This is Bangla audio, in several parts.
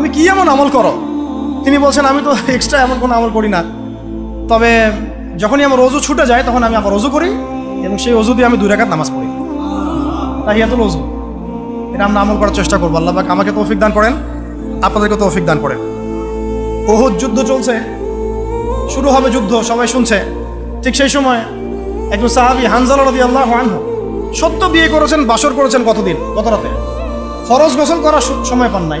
তুমি কি এমন আমল করো? তিনি বলছেন, আমি তো এক্সট্রা এমন কোনো আমল করি না। তবে যখনই আমার অজু ছুটে যায়, তখন আমি আবার অজু করি এবং সেই অজু দিয়ে আমি দুই রেখাত নামাজ পড়ি। তাই তাহিয়াতুল অজু। এটা আমরা আমল করার চেষ্টা করব। আল্লাহ আমাকে তৌফিক দান করেন। আপনাদেরকে তৌফিক দান করেন। ওহুদ যুদ্ধ চলছে। শুরু হবে যুদ্ধ, সবাই শুনছে। ঠিক সেই সময় একজন সাহাবি হানজালা রদি আল্লাহ আনহু সত্য বিয়ে করেছেন, বাসর করেছেন কতদিন? গত রাতে। ফরজ গোসল করার সময় পান নাই।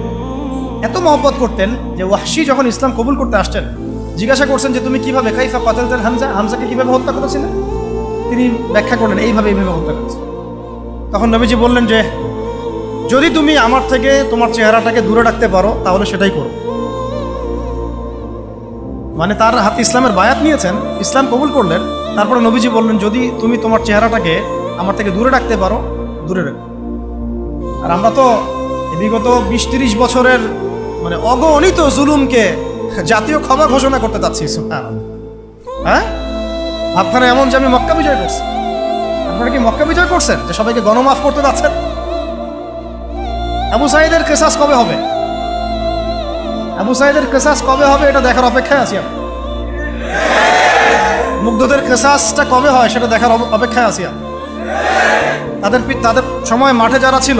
এত মহব্বত করতেন যে ওয়াহশি যখন ইসলাম কবুল করতে আসছেন, জিজ্ঞাসা করছেন যে তুমি কীভাবে কাইফা কাতালতেন হামজা, হামজাকে কীভাবে হত্যা করেছিলেন তিনি ব্যাখ্যা করলেন এইভাবে এইভাবে হত্যা করেছে। তখন নবীজি বললেন যে, যদি তুমি আমার থেকে তোমার চেহারাটাকে দূরে রাখতে পারো, তাহলে সেটাই করো। মানে তার হাতে ইসলামের বায়াত নিয়েছেন, ইসলাম কবুল করলেন, তারপরে নবীজি বললেন, যদি তুমি তোমার চেহারাটাকে আমার থেকে দূরে রাখতে পারো, দূরে রাখো। আর আমরা তো বিগত বিশ তিরিশ বছরের মানে অগণিত জুলুমকে জাতীয় ক্ষমা ঘোষণা করতে চাচ্ছি। হ্যাঁ? ভাবখানে এমন যে আমি মক্কা বিজয় করছি। আপনারা কি মক্কা বিজয় করছেন যে সবাইকে গণমাফ করতে যাচ্ছেন? আবু সাইদের কেসাস কবে হবে? আবু সাইদের কেসাস কবে হবে এটা দেখার অপেক্ষায় আছি আমি। মুগ্ধদের কেসাসটা কবে হয় সেটা দেখার অপেক্ষায় আছি আমি। তাদের তাদের সময় মাঠে যারা ছিল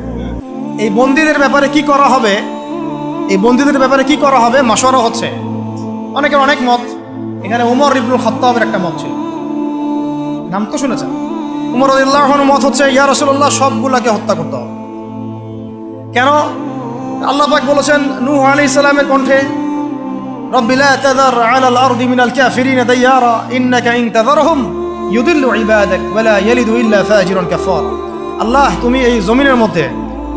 এই বন্দীদের ব্যাপারে কি করা হবে? এই বন্দীদের ব্যাপারে কি করা হবে? মাসরা হচ্ছে। অনেকের অনেক মত। এখানে উমর ইবনুল খত্তাবের একটা মত ছিল। নাম তো শুনেছেন? উমর আল্লাহর মত হচ্ছে, ইয়া রসুল্লাহ সবগুলাকে হত্যা করতে হবে। কেন? আল্লাহ পাক বলেছেন, নূহ আলী ইসলামের কণ্ঠে রব্বিলা তাদার আলাল আরদি মিনাল কাফিরিন দাইয়ারা, ইন্নাকা ইন তাদারহুম ইউদিল্লু ইবাদাক ওয়ালা ইয়ালিদু ইল্লা ফাজিরুন কাফার। আল্লাহ, তুমি এই জমিনের মধ্যে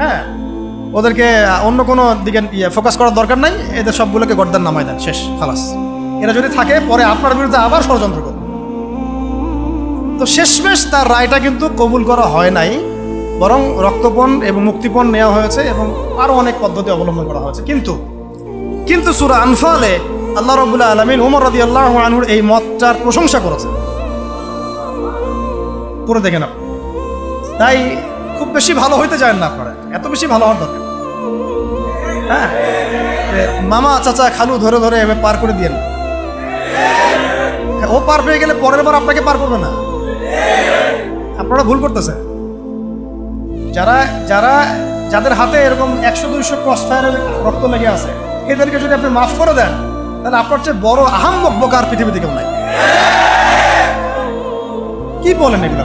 হ্যাঁ? ওদেরকে অন্য কোনো দিকে ইয়ে ফোকাস করার দরকার নাই। এদের সবগুলোকে গর্দান নামায় দেন, শেষ, খালাস। এরা যদি থাকে, পরে আপনার বিরুদ্ধে আবার ষড়যন্ত্র করবে। তো শেষমেশ তার রায়টা কিন্তু কবুল করা হয় নাই, বরং রক্তপণ এবং মুক্তিপণ নেওয়া হয়েছে এবং আরও অনেক পদ্ধতি অবলম্বন করা হয়েছে। কিন্তু কিন্তু সুরা আনফালে আল্লাহ রবুল্লাহ আলমিন উমর রদি আল্লাহ আনহুর এই মতটার প্রশংসা করেছে করে দেখেন আপনি তাই খুব বেশি ভালো হইতে চান না আপনারা। এত বেশি ভালো হওয়ার দরকার। হ্যাঁ? মামা, চাচা, খালু ধরে ধরে এভাবে পার করে দিয়েন ও পার পেয়ে গেলে পরের বার আপনাকে পার করবে না। আপনারা ভুল করতেছেন। যারা যারা, যাদের হাতে এরকম একশো, দুইশো ক্রস ফায়ারের রক্ত লেগে আছে, এদেরকে যদি আপনি মাফ করে দেন, তাহলে আপনার চেয়ে বড় আহাম বকবক আর পৃথিবীতে কেউ নাই। কি বলেন এগুলো?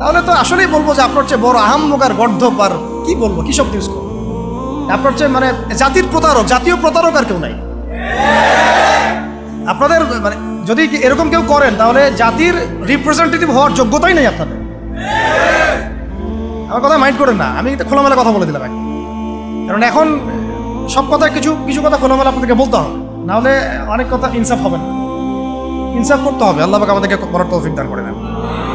তাহলে তো আসলেই বলব যে আপনার চেয়ে বড় আহাম্মকার গর্ধপ আর কি বলব? কি শব্দ ইউজ করব আপনার চেয়ে মানে জাতির প্রতারক, জাতীয় প্রতারক আর কেউ নাই। আপনাদের মানে যদি এরকম কেউ করেন, তাহলে জাতির রিপ্রেজেন্টেটিভ হওয়ার যোগ্যতাই নেই আপনাদের। আমার কথা মাইন্ড করেন না। আমি খোলামেলা কথা বলে দিলাম। কারণ এখন সব কথা কিছু কিছু কথা খোলামেলা আপনাদেরকে বলতে হবে। নাহলে অনেক কথা ইনসাফ হবে না। ইনসাফ করতে হবে। আল্লাহ আমাদেরকে বড় তৌফিক দান করে দেন।